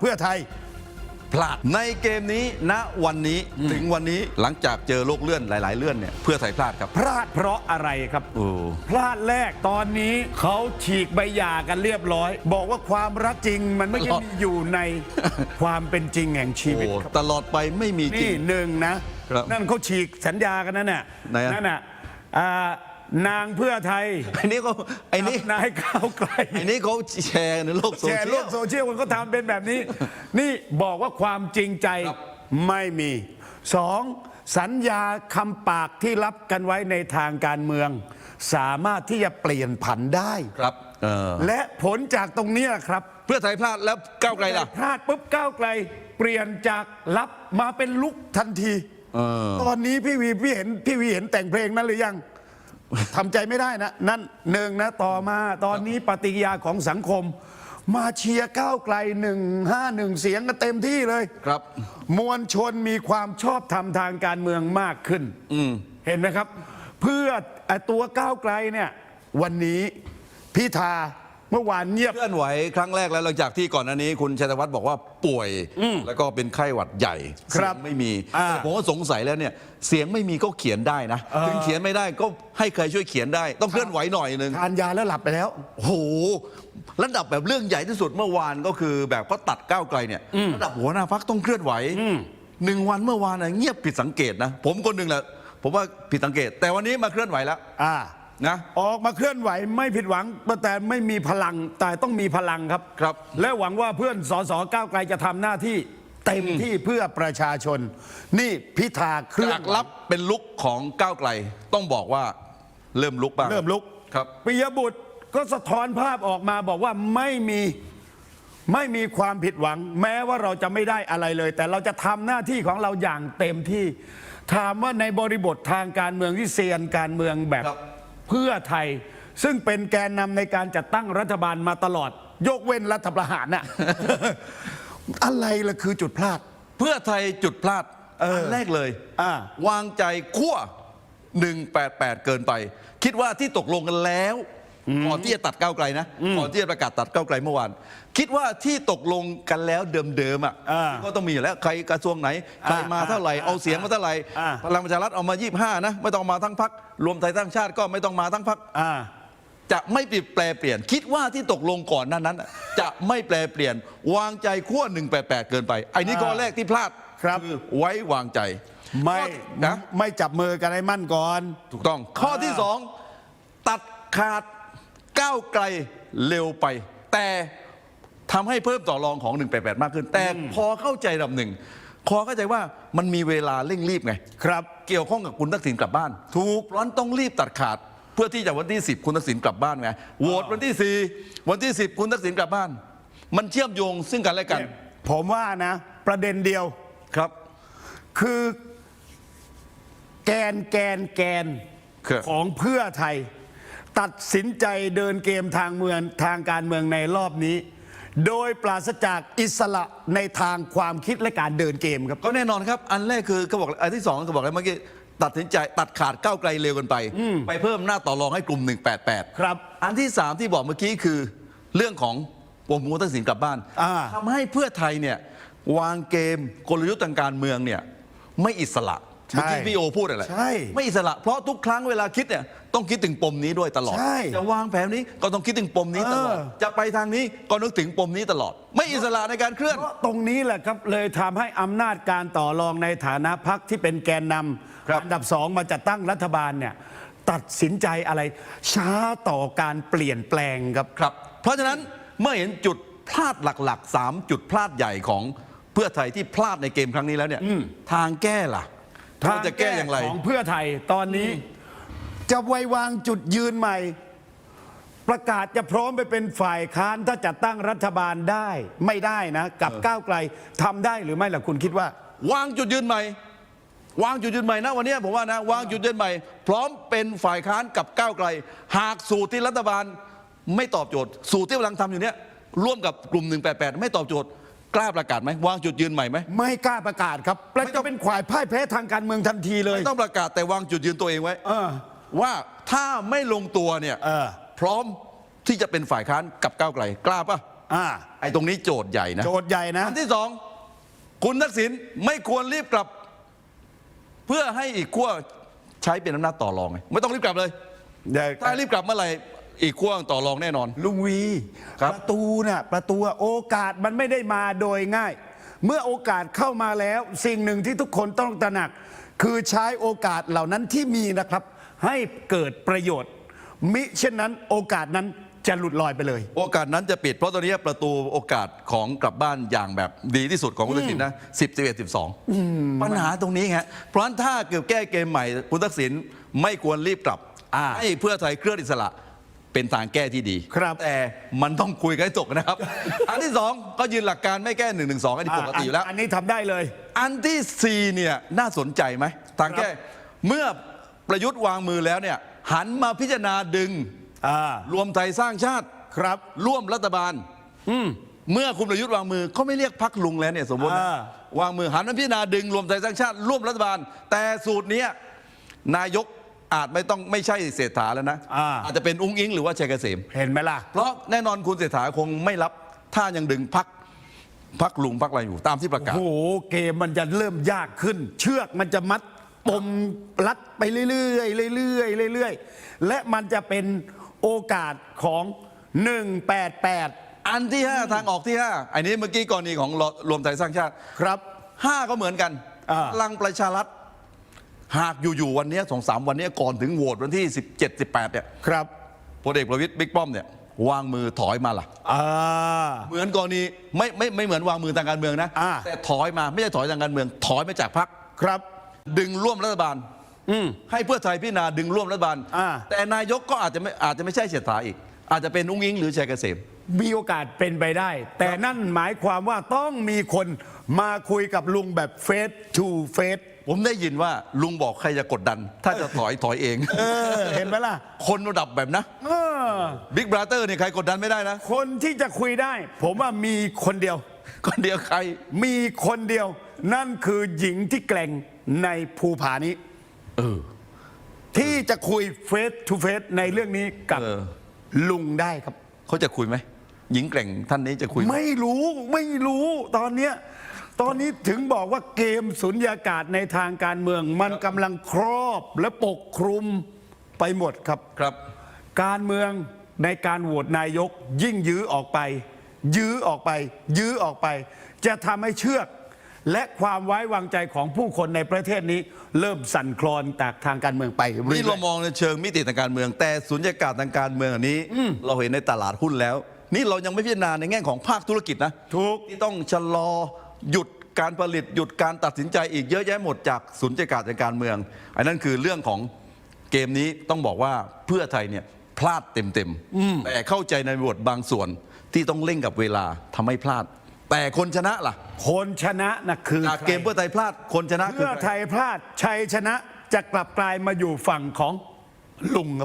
เพื่อไทยพลาดในเกมนี้ณวันนี้ถึงวันนี้หลังจากเจอโลกเลื่อนหลาย ๆ เลื่อนเนี่ยเพื่อไทยพลาดครับ พลาดเพราะอะไรครับโอ้พลาดแรกตอนนี้เขาฉีกใบหย่ากันเรียบร้อย บอกว่าความรักจริงมันไม่ได้มีอยู่ในความเป็นจริงแห่งชีวิตโอ้ครับตลอดไปไม่มีจรินี่งหนึ่งนะครับนั่นเขาฉีกสัญญากันนั่นน่ะไหนอะนั่นน่ะอ่า นางเพื่อไทยไอ้นี่ก็ไอ้นี่กับนายก้าวไกล ไอ้นี่เขาแชร์ในโลกโซแชเชีร์โลยลกโซเชียลมันก็ทำเป็นแบบนี้ นี่บอกว่าความจริงใจครับ ไม่มีสองสัญญาคำปากที่รับกันไว้ในทางการเมือง สามารถที่จะเปลี่ยนผันได้ ครับเออและผลจากตรงนี้ครับเพื่อไทยพลาดแล้วก้าวไกลล่ะ พลาดปุ๊บก้าวไกล เปลี่ยนจากรับมาเป็นลุกทันที เออ ตอนนี้พี่วีพี่เห็นพี่วีเห็นแต่งเพลงนั้นหรือยัง ทำใจไม่ได้นะ นั่นหนึ่งนะต่อมาตอนนี้ปฏิกิริยาของสังคม มาเชียร์ก้าวไกลหนึ่งห้าหนึ่งเสียงกันเต็มที่เลยครับ มวลชนมีความชอบธรรมทางการเมืองมากขึ้นเห็นไหมครับ เพื่อไอ้ตัวก้าวไกลเนี่ย วันนี้พิธาเมื่อวานเงียบ เคลื่อนไหวครั้งแรกแล้วหลังจากที่ก่อนหน้านี้ คุณชัยธวัฒน์บอกว่าป่วย แล้วก็เป็นไข้หวัดใหญ่ครับเสียงไม่มีอ่าแต่ผมก็สงสัยแล้วเนี่ยเสียงไม่มีก็เขียนได้นะถึงเขียนไม่ได้ก็ให้ใครช่วยเขียนได้ ต้องเคลื่อนไหวหน่อยหนึ่งทานยาแล้วหลับไปแล้ว โอ้โหระดับแบบเรื่องใหญ่ที่สุดเมื่อวานก็คือแบบก็ตัดก้าวไกลเนี่ยระดับหัวหน้าพักต้องเคลื่อนไหวหนึ่งวันเมื่อวานน่ะเงียบผิดสังเกตนะ ผมคนหนึ่งแหละผมว่าผิดสังเกต แต่วันนี้มาเคลื่อนไหวแล้ว อ่า นะ ออกมาเคลื่อนไหวไม่ผิดหวังแต่ไม่มีพลังแต่ต้องมีพลังครับ ครับ และหวังว่าเพื่อนสสก้าวไกลจะทำหน้าที่เต็มที่เพื่อประชาชน นี่พิธาเคลื่อจานกไหวรับเป็นลุกของก้าวไกล ต้องบอกว่าเริ่มลุกบ้างเริ่มลุกครับ ปิยบุตรก็สะท้อนภาพออกมาบอกว่าไม่มีไม่มีความผิดหวัง แม้ว่าเราจะไม่ได้อะไรเลย แต่เราจะทำหน้าที่ของเราอย่างเต็มที่ ถามว่าในบริบททางการเมืองที่เซียนการเมืองแบบ ครับ เพื่อไทย ซึ่งเป็นแกนนำในการจัดตั้งรัฐบาลมาตลอด ยกเว้นรัฐประหารน่ะ อะไรล่ะคือจุดพลาด เพื่อไทยจุดพลาดเอออันแรกเลยอ่า วางใจขั้ว188 เกินไป คิดว่าที่ตกลงกันแล้ว ก่อนที่จะตัดก้าวไกลนะก่อนที่จะประกาศตัดก้าวไกลเมื่อวาน คิดว่าที่ตกลงกันแล้วเดิมๆอะอ่าก็ต้องมีอยู่แล้วใครกระทรวงไหนใครมาเท่าไหร่อ่าเอาเสียงมาเท่าไหร่อ่าพลังประชารัฐเอามา 25 นะ ไม่ต้องมาทั้งพักรวมไทยสร้างชาติก็ไม่ต้องมาทั้งพักอ่าจะไม่เปลี่ยนแปลเปลี่ยน คิดว่าที่ตกลงก่อนหนั้นนั้นน่ะจะไม่แปลเปลี่ยน วางใจขั้ว188เกินไปไอ้นี่ข้อแรกที่พลาดครับอไว้วางใจ ไม่ข้อนะไม่จับมือกันให้มั่นก่อน ถูกต้องข้อที่สองตัดขาด ก้าวไกลเร็วไป แต่ทำให้เพิ่มต่อรองของ 188 มากขึ้น แต่พอเข้าใจระดับหนึ่งพอเข้าใจว่ามันมีเวลาเร่งรีบไง ครับ เกี่ยวข้องกับคุณทักษิณกลับบ้าน ถูกร้อนต้องรีบตัดขาด เพื่อที่จะวันที่ 10 คุณทักษิณกลับบ้านไงโหวตวันที่ 4 วันที่ 10 คุณทักษิณกลับบ้าน มันเชื่อมโยงซึ่งกันและกัน ผมว่านะ ประเด็นเดียวครับ คือแกนแกนแกนครับของเพื่อไทย ตัดสินใจเดินเกมทางเมืองทางการเมืองในรอบนี้ โดยปราศจากอิสระในทางความคิดและการเดินเกมครับ ก็แน่นอนครับ อันแรกคือเขาบอกอันที่สองเขาบอกอะไรเมื่อกี้ตัดสินใจตัดขาดก้าวไกลเร็วเกันไป ไปเพิ่มหน้าต่อรองให้กลุ่ม 188 ครับ อันที่สามที่บอกเมื่อกี้คือเรื่องของปมคุณทักษิณกลับบ้านอ่า ทำให้เพื่อไทยเนี่ยวางเกมกลยุทธ์ทางการเมืองเนี่ยไม่อิสระใช่เมื่อกี้พี่โอพูดอะไรใช่ ไม่อิสระเพราะทุกครั้งเวลาคิดเนี่ย ต้องคิดถึงปมนี้ด้วยตลอด ใช่จะวางแผนนี้ก็ต้องคิดถึงปมนี้ตลอด เออ จะไปทางนี้ก็นึกถึงปมนี้ตลอด ไม่อิสระในการเคลื่อน เพราะตรงนี้แหละครับเลยทำให้อำนาจการต่อรองในฐานะพักที่เป็นแกนนครับำอันดับสองมาจัดตั้งรัฐบาลเนี่ยตัดสินใจอะไร ช้าต่อการเปลี่ยนแปลงครับ ครับ เพราะฉะนั้นเมื่อเห็นจุดพลาดหลักๆ 3 จุดพลาดใหญ่ของเพื่อไทยที่พลาดในเกมครั้งนี้แล้วเนี่ยทางแก้ล่ะเราจะแก้อย่างไร ของเพื่อไทยตอนนี้ จะไว้วางจุดยืนใหม่ ประกาศจะพร้อมไปเป็นฝ่ายค้านถ้าจัดตั้งรัฐบาลได้ ไม่ได้นะ กับก้าวไกลทำได้หรือไม่ล่ะคุณคิดว่า วางจุดยืนใหม่ วางจุดยืนใหม่นะวันนี้ผมว่านะ วางจุดยืนใหม่ พร้อมเป็นฝ่ายค้านกับก้าวไกล หากสูตรที่รัฐบาลไม่ตอบโจทย์ สูตรที่กำลังทำอยู่เนี้ยร่วมกับกลุ่ม 188 ไม่ตอบโจทย์กล้าประกาศไหมวางจุดยืนใหม่ไหมไม่กล้าประกาศครับและจะเป็นขวายพ่ายแพ้ทางการเมืองทันทีเลย ไม่ต้องประกาศแต่วางจุดยืนตัวเองไว้ เออ ว่าถ้าไม่ลงตัวเนี่ยเออ พร้อมที่จะเป็นฝ่ายค้านกับก้าวไกลกล้าปะอ่าไอ้ตรงนี้โจทย์ใหญ่นะโจทย์ใหญ่นะ อันที่สองคุณทักษิณไม่ควรรีบกลับ เพื่อให้อีกขั้วใช้เป็นอำนาจต่อรองไงไม่ต้องรีบกลับเลย ถ้ารีบกลับเมื่อไหร่อีกขั้วต่อรองแน่นอน ลุงวีครับประตูน่ะประตูอะโอกาสมันไม่ได้มาโดยง่าย เมื่อโอกาสเข้ามาแล้ว สิ่งหนึ่งที่ทุกคนต้องตระหนัก คือใช้โอกาสเหล่านั้นที่มีนะครับ ให้เกิดประโยชน์ มิเช่นนั้นโอกาสนั้นจะหลุดลอยไปเลย โอกาสนั้นจะปิด เพราะตอนนี้ประตูโอกาสของกลับบ้านอย่างแบบดีที่สุดของคุณทักษิณนะสิบสิบเอ็ดสิบสองปัญหาตรงนี้ฮะเพราะฉะนั้นถ้าเกิดแก้เกมใหม่คุณทักษิณไม่ควรรีบกลับอ่า ให้เพื่อไทยเคลื่อนอิสระ เป็นทางแก้ที่ดี ครับ แต่มันต้องคุยกันให้จบนะครับ อันที่สองก็ยืนหลักการไม่แก้หนึ่งหนึ่งสองอันนี้ปกติอยู่แล้ว อันนี้ทำได้เลย อันที่สี่เนี่ยน่าสนใจไหมทางแก้เมื่อ ประยุทธ์วางมือแล้วเนี่ยหันมาพิจารณาดึง อ่ารวมไทยสร้างชาติครับ ร่วมรัฐบาล อืม เมื่อคุณประยุทธ์วางมือเขาไม่เรียกพักลุงแล้วเนี่ยสมมตินะอ่า วางมือหันมาพิจารณาดึงรวมไทยสร้างชาติร่วมรัฐบาล แต่สูตรเนี้ยนายกอาจไม่ต้องไม่ใช่เศรษฐาแล้วนะอ่าอาจจะเป็นอุ้งอิงหรือว่าชัยเกษม เห็นไหมล่ะ เพราะแน่นอนคุณเศรษฐาคงไม่รับถ้ายังดึงพักพักลุงพักอะไรอยู่ตามที่ประกาศ โอ้โหเกมมันจะเริ่มยากขึ้น เชือกมันจะมัด ปมรัดไปเรื่อยๆเรื่อยๆเรื่อยๆและมันจะเป็นโอกาสของ 188 อันที่ 5 ทางออกที่ 5 อันนี้เมื่อกี้กรณีของรวมไทยสร้างชาติครับ 5 ก็เหมือนกันอ่าพลังประชารัฐหากอยู่ๆวันเนี้สองสามวันเนี้ยก่อนถึงโหวตวันที่ 17 18เนี่ยครับพลเอกประวิตยบิ๊กป้อมเนี่ยวางมือถอยมาล่ะอ่าเหมือนกรณีไม่ไม่ไม่เหมือนวางมือทางการเมืองนะอ่าแต่ถอยมาไม่ใช่ถอยทางการเมือง ถอยมาจากพรรคครับ ดึงร่วมรัฐบาลอืมให้เพื่อไทยพิจารณาดึงร่วมรัฐบาลอ่าแต่นายกก็อาจจะไม่อาจจะไม่ใช่เศรษฐาอีก อาจจะเป็นอุ้งอิงหรือชัยเกษมมีโอกาสเป็นไปได้ แต่นั่นหมายความว่าต้องมีคนมาคุยกับลุงแบบเฟสทูเฟสผมได้ยินว่าลุงบอกใครจะกดดัน ถ้าจะถอยถอยเองเออเห็นไหมล่ะ คนระดับแบบนะเออบิ๊กบราเตอร์นี่ใครกดดันไม่ได้นะ คนที่จะคุยได้ ผมว่ามีคนเดียว คนเดียวใคร มีคนเดียว นั่นคือหญิงที่แกร่ง ในภูผานี้เออที่จะคุยเฟสทูเฟสในเรื่องนี้กับเออลุงได้ครับ เขาจะคุยไหมหญิงแกร่งท่านนี้จะคุยไหมไม่รู้ไม่รู้ตอนเนี้ยตอนนี้ถึงบอกว่าเกมสุญญากาศในทางการเมือง มันกำลังครอบและปกคลุมไปหมดครับครับ การเมืองในการโหวตนายกยิ่งยื้อออกไป ยื้อออกไป ยื้อออกไป จะทำให้เชือก และความไว้วางใจของผู้คนในประเทศนี้ เริ่มสั่นคลอนจากทางการเมืองไปเรื่นี่อเรายมองในเชิงมิติทางการเมือง แต่สุญญากาศทางการเมืองอันนี้ เราเห็นในตลาดหุ้นแล้ว นี่เรายังไม่พิจารณาในแง่ของภาคธุรกิจนะๆถูกที่ต้องชะลอหยุดการผลิตหยุดการตัดสินใจอีกเยอะแยะหมดจากสุญญากาศทางการเมือง อันนั้นคือเรื่องของเกมนี้ต้องบอกว่าเพื่อไทยเนี่ยพลาดเต็มๆแต่เข้าใจในบทบางส่วนที่ต้องเร่งกับเวลาทำให้พลาด แต่คนชนะล่ะคนชนะนะคือจากเกมเพื่อไทยพลาดคนชนะคือเพื่อใคร ไทยพลาดชัยชนะจะกลับกลายมาอยู่ฝั่งของลุงครับ